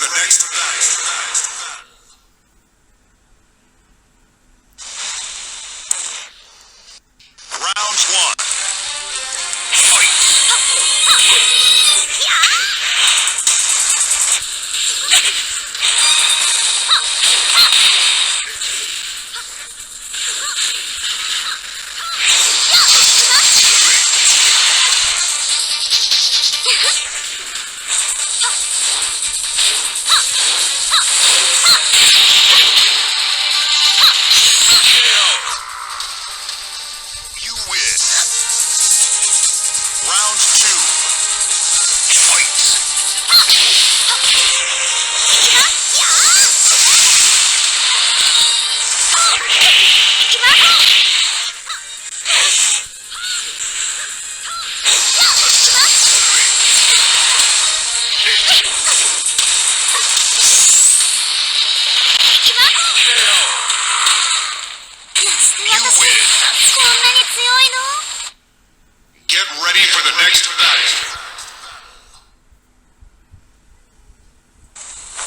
the next.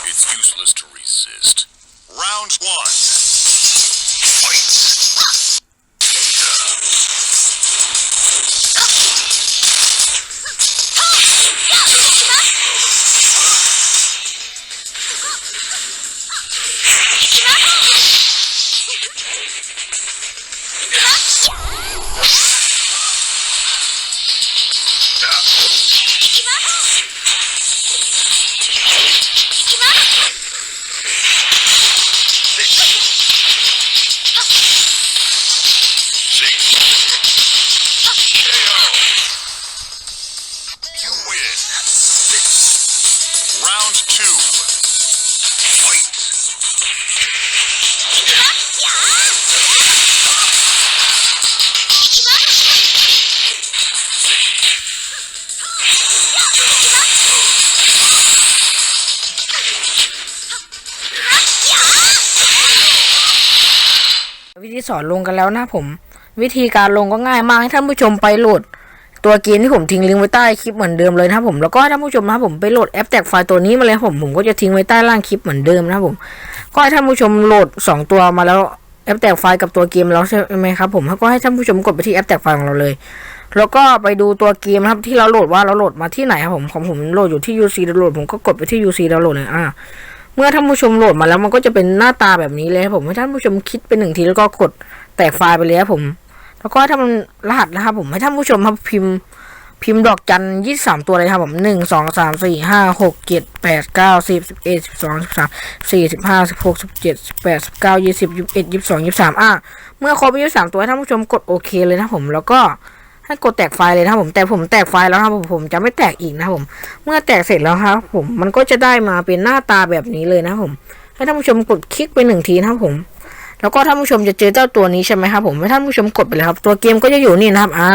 It's useless to resist. Round one. You Round two. Fight!. วิธีสอนลงกันแล้วนะผม วิธีการลงก็ง่ายมากให้ท่านผู้ชมไปโหลด ตัวเกมที่ผมทิ้งลิงก์ไว้ใต้คลิปเหมือนเดิมเลยนะครับผมแล้วก็ให้ท่านผู้ชมนะครับผมไปโหลดแอปแตกไฟล์ตัวนี้มาเลยผมผมก็จะทิ้งไว้ใต้ล่างคลิปเหมือนเดิมนะครับผมก็ให้ท่านผู้ชมโหลดสองตัวมาแล้วแอปแตกไฟล์กับตัวเกมแล้วใช่ไหมครับผมแล้วก็ให้ท่านผู้ชมกดไปที่แอปแตกไฟล์ของเราเลย แล้วก็ไปดูตัวเกมนะครับที่เราโหลดว่าเราโหลดมาที่ไหนครับผมของผมโหลดอยู่ที่ UC ดาวน์โหลดผมก็กดไปที่ UC ดาวน์โหลดเลยอ่าเมื่อท่านผู้ชมโหลดมาแล้วมันก็จะเป็นหน้าตาแบบนี้เลยครับผมให้ท่านผู้ชมคลิดเป็นหนึ่งทีแล้วก็กดแตกไฟล์ไปเลยครับผม แล้วก็ถ้ามันรหัสนะครับผมให้ท่านผู้ชมครับพิมพ์ พิมพ์ดอกจันยี่สามตัวเลยครับผมหนึ่งสองสามสี่ห้าหกเจ็ดแปดเก้าสิบสิบเอ็ดสิบสองสิบสามสี่สิบห้าสิบหกสิบเจ็ดสิบแปดสิบเก้ายี่สิบยี่สิบเอ็ดยี่สิบสองยี่สิบสามอะเมื่อครบยี่สิบสามตัวให้ท่านผู้ชมกดโอเคเลยนะผมแล้วก็ให้กดแตกไฟล์เลยนะครับผมแต่ผมแตกไฟล์แล้วครับผมผมจะไม่แตกอีกนะครับผม เมื่อแตกเสร็จแล้วครับผมมันก็จะได้มาเป็นหน้าตาแบบนี้เลยนะครับผม ให้ท่านผู้ชมกดคลิกไปหนึ่งทีนะครับผม แล้วก็ท่านผู้ชมจะเจอเจ้าตัวนี้ใช่ไหมครับผมให้ท่านผู้ชมกดไปเลยครับ ตัวเกมก็จะอยู่นี่นะครับ อ่า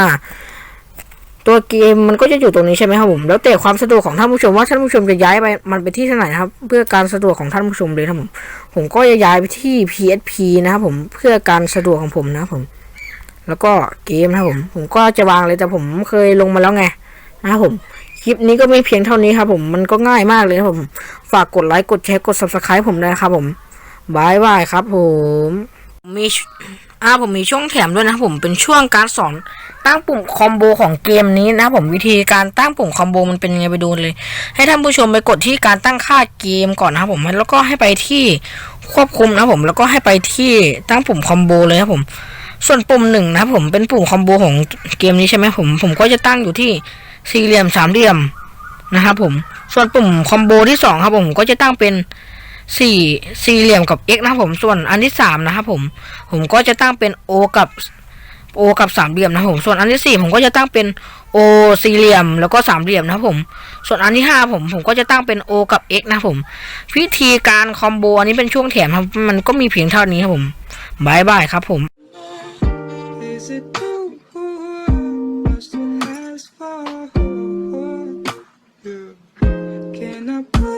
ตัวเกมมันก็จะอยู่ตรงนี้ใช่ไหมครับผมแล้วแต่ความสะดวกของท่านผู้ชมว่าท่านผู้ชมจะย้ายไปมันไปที่ไหนนะครับ เพื่อการสะดวกของท่านผู้ชมเลยนะครับผมผมก็จะย้ายไปที่ PSP นะครับผมเพื่อการสะดวกของผมนะครับผมแล้วก็เกมนะครับผม ผมก็จะวางเลยแต่ผมเคยลงมาแล้วไงนะครับผมคลิปนี้ก็มีเพียงเท่านี้ครับผมมันก็ง่ายมากเลยครับผม ฝากกดไลค์กดแชร์กด subscribe ผมด้วยนะครับผม บายบายครับผมมีอ่าผมมีช่วงแถมด้วยนะผมเป็นช่วงการสอนตั้งปุ่มคอมโบของเกมนี้นะผมวิธีการตั้งปุ่มคอมโบมันเป็นยังไงไปดูเลย ให้ท่านผู้ชมไปกดที่การตั้งค่าเกมก่อนนะครับผมแล้วก็ให้ไปที่ควบคุมนะผมแล้วก็ให้ไปที่ตั้งปุ่มคอมโบเลยครับผม ส่วนปุ่มหนึ่งนะผมเป็นปุ่มคอมโบของเกมนี้ใช่ไหมผมผมก็จะตั้งอยู่ที่สี่เหลี่ยมสามเหลี่ยมนะครับผมส่วนปุ่มคอมโบที่สองครับผมก็จะตั้งเป็น สี่สี่เหลี่ยมกับ x นะครับผมส่วนอันที่สามนะครับผม ผมก็จะตั้งเป็น o กับ o กับสามเหลี่ยมนะผมส่วนอันที่สี่ผมก็จะตั้งเป็น o สี่เหลี่ยม แล้วก็สามเหลี่ยมนะครับผม ส่วนอันที่ห้าผมผมก็จะตั้งเป็น o กับ x นะครัผมพิธีการคอมโบอันนี้เป็นช่วงแถมครับมันก็มีเพียงเท่านี้ครับผมบายบายครับผม Can I put